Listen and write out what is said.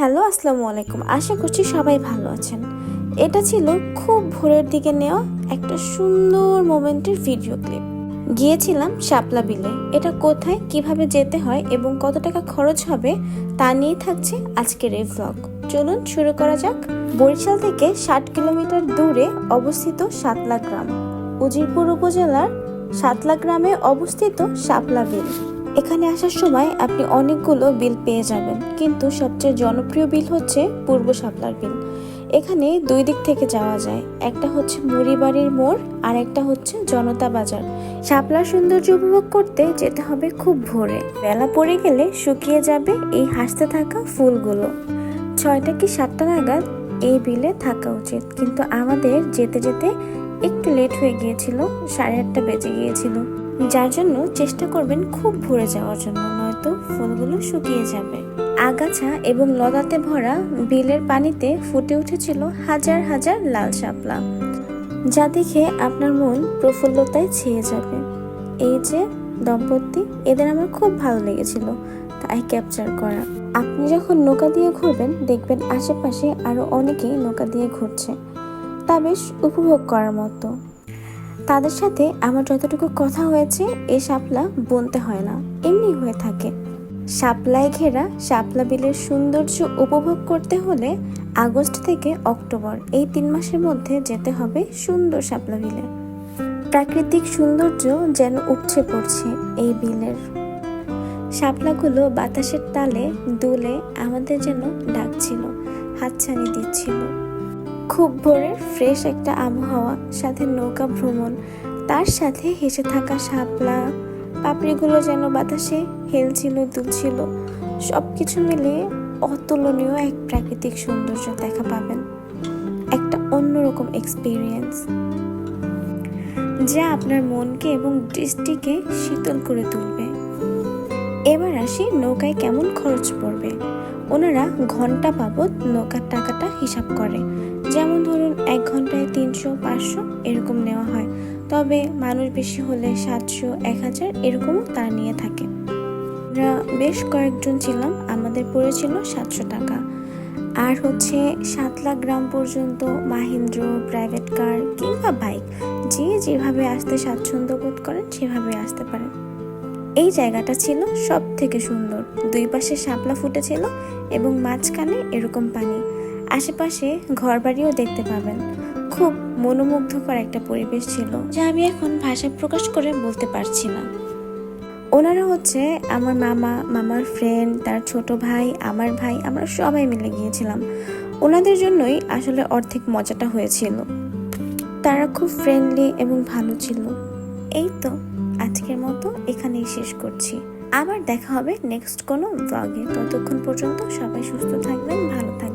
Hello, আসসালামু আলাইকুম। আশা করছি সবাই ভালো আছেন। এটা ছিল খুব ভোরের দিকে নেওয়া একটা সুন্দর মোমেন্টের ভিডিও ক্লিপ। গিয়েছিলাম শাপলা বিলে। এটা কোথায়, কীভাবে যেতে হয় এবং কত টাকা খরচ হবে তা নিয়ে থাকছে আজকের এই ভ্লগ চলুন শুরু করা যাক। বরিশাল থেকে ষাট কিলোমিটার দূরে অবস্থিত সাতলা গ্রাম। উজিরপুর উপজেলার সাতলা গ্রামে অবস্থিত শাপলা বিল। এখানে আসার সময় আপনি অনেকগুলো বিল পেয়ে যাবেন, কিন্তু সবচেয়ে জনপ্রিয় বিল হচ্ছে পূর্ব শাপলার বিল। এখানে দুই দিক থেকে যাওয়া যায়, একটা হচ্ছে মুড়িবাড়ির মোড় আর একটা হচ্ছে জনতা বাজার। শাপলার সৌন্দর্য উপভোগ করতে যেতে হবে খুব ভোরে। বেলা পড়ে গেলে শুকিয়ে যাবে এই হাসতে থাকা ফুলগুলো। ছয়টা কি সাতটা নাগাদ এই বিলে থাকা উচিত, কিন্তু আমাদের যেতে যেতে একটু লেট হয়ে গিয়েছিল, সাড়ে আটটা বেজে গিয়েছিল। যার জন্য চেষ্টা করবেন খুব ভরে যাওয়ার জন্য, নয়তো ফুলগুলো শুকিয়ে যাবে। আগাছা এবং লতাতে ভরা বিলের পানিতে ফুটে উঠেছিল হাজার হাজার লাল শাপলা। যা দেখে আপনার মন প্রফুল্লতায় ছেয়ে যাবে। এই যে দম্পতি, এদের আমার খুব ভালো লেগেছিল, তাই ক্যাপচার করা। আপনি যখন নৌকা দিয়ে ঘুরবেন, দেখবেন আশেপাশে আরও অনেকেই নৌকা দিয়ে ঘুরছে। তা বেশ উপভোগ করার মতো। তাদের সাথে আমার যতটুকু কথা হয়েছে, এ শাপলা বলতে হয় না। এমনি হয়ে থাকে। শাপলায় ঘেরা শাপলা বিলের সৌন্দর্য উপভোগ করতে হলে আগস্ট থেকে অক্টোবর, এই তিন মাসের মধ্যে যেতে হবে সুন্দর শাপলা বিলে। প্রাকৃতিক সৌন্দর্য যেন উপচে পড়ছে এই বিলের। শাপলাগুলো বাতাসের তালে দুলে আমাদের যেন ডাকছিল, হাতছানি দিচ্ছিল। খুব ভোরের ফ্রেশ একটা আবহাওয়া, সাথে নৌকা ভ্রমণ, তার সাথে হেসে থাকা শাপলা, পাপড়িগুলো যেন বাতাসে হেলছিল, দুলছিল সব কিছু মিলিয়ে অতুলনীয় এক প্রাকৃতিক সৌন্দর্য দেখা পাবেন। একটা অন্যরকম এক্সপিরিয়েন্স যা আপনার মনকে এবং দৃষ্টিকে শীতল করে তুলবে। এবার আসি নৌকায় কেমন খরচ পড়বে। ওনারা ঘণ্টা বাবদ নৌকার টাকাটা হিসাব করে। যেমন ধরুন, এক ঘন্টায় তিনশো, পাঁচশো এরকম নেওয়া হয়। তবে মানুষ বেশি হলে সাতশো, এক হাজার এরকমও তারা নিয়ে থাকে। আমরা বেশ কয়েকজন ছিলাম, আমাদের পড়েছিল সাতশো টাকা। আর হচ্ছে সাত লাখ গ্রাম পর্যন্ত মাহিন্দ্র, প্রাইভেট কার কিংবা বাইক, যে যেভাবে আসতে স্বাচ্ছন্দ্য বোধ করেন সেভাবে আসতে পারেন। এই জায়গাটা ছিল সব থেকে সুন্দর। দুই পাশে শাপলা ফুটেছিল এবং মাঝখানে এরকম পানি। আশেপাশে ঘরবাড়িও দেখতে পাবেন। খুব মনোমুগ্ধকর একটা পরিবেশ ছিল। যা আমি এখন ভাষা প্রকাশ করে বলতে পারছি না। ওনারা হচ্ছে আমার মামা মামার ফ্রেন্ড তার ছোট ভাই আমার ভাই আমরা সবাই মিলে গিয়েছিলাম। ওনাদের জন্যই আসলে অর্ধেক মজাটা হয়েছিল। তারা খুব ফ্রেন্ডলি এবং ভালো ছিল। এই তো। আজকের মতো এখানেই শেষ করছি। আবার দেখা হবে নেক্সট কোনো ব্লগে ততক্ষণ পর্যন্ত সবাই সুস্থ থাকবেন, ভালো থাকবেন।